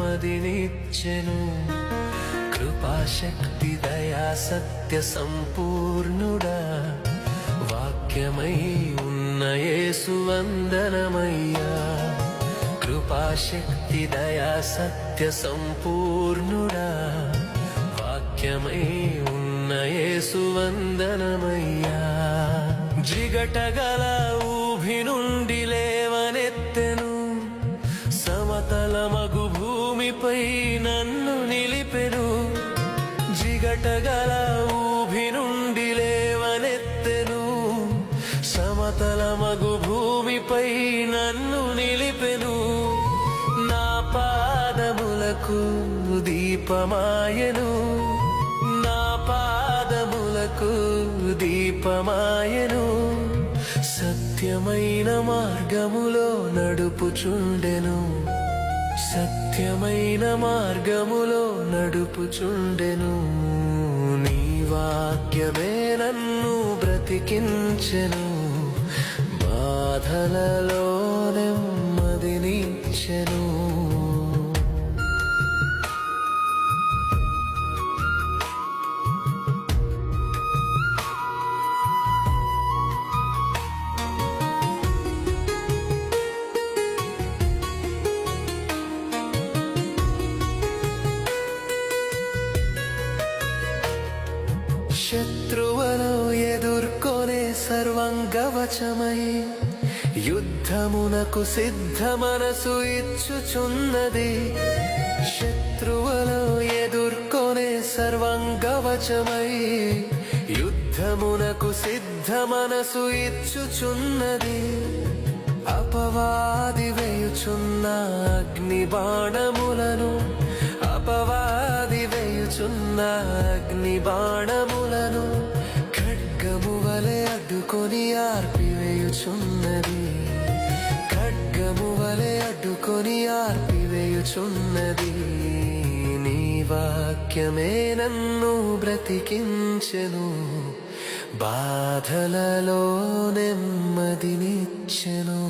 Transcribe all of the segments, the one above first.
మదినిచ్చెను కృపాశక్తి దయా సత్య సంపూర్ణుడా. వాక్యమై ఉన్న యేసు వందనమయ్యా. కృపాశక్తి దయా సత్య సంపూర్ణుడా. వాక్యమై ఉన్న యేసు వందనమయ్యా. జిగటగల భూమిపై నన్ను నిలిపెను. జిగటగల ఊభి నుండి లేవనెత్తెను. సమతలమగు భూమిపై నన్ను నిలిపెను. నా పాదములకు దీపమాయను. నా పాదములకు దీపమాయను. సత్యమైన మార్గములో నడుపుచుండెను. సత్యమైన మార్గములో నడుపుచుండెను. నీ వాక్యమే నన్ను బ్రతికించెను. బాధలలో నెమ్మదినిచ్చెను శత్రువును ఎదుర్కొనే సర్వంగవచమై యుద్ధమునకు సిద్ధ మనసు ఇచ్చుచున్నది. శత్రువును ఎదుర్కొనే సర్వంగవచమై యుద్ధమునకు సిద్ధ మనసు ఇచ్చుచున్నది. అపవాది వేయుచున్న అగ్ని బాణములను అపవాది వేయుచున్న అగ్ని బాణములను అడ్డుకొని ఆర్పివేయుచున్నది ఖడ్గము వలె అడ్డుకొని ఆర్పివేయుచున్నది నీ వాక్యమే నన్ను బ్రతికించెను. బాధలలో నెమ్మదినిచ్చెను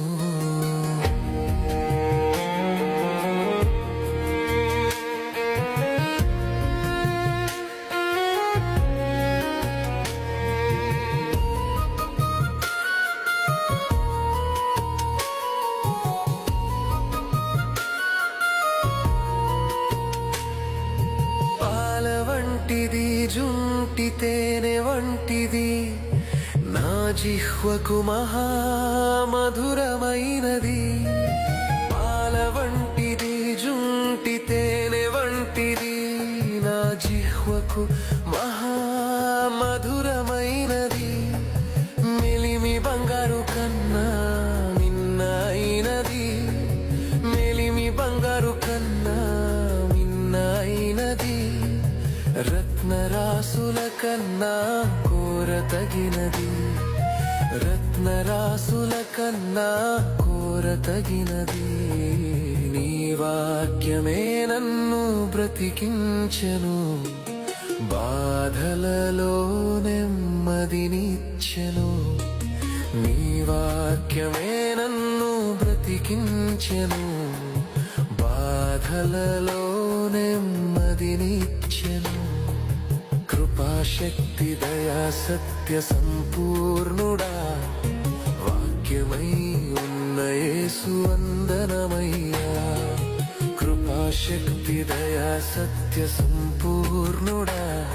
వంటిది తేనె వంటిది. నా జిహ్వకు మహామధురమైనది. పాల వంటిది జుంటి తేనె వంటిది. నా జిహ్వకు కన్నా కోర తగినది. రత్నరాసుల కన్నా కోర తగినది. నీ వాక్యమే నన్ను బ్రతికించను. బాధలలో నెమ్మదినిచ్చెను నీ వాక్యమే నన్ను బ్రతికించెను. బాధలలో నెమ్మదినిచ్చెను శక్తి దయా సత్య సంపూర్ణుడా. వాక్యమై ఉన్న యేసు వందనమయ్యా. కృపాశక్తి దయా సత్య సంపూర్ణుడా.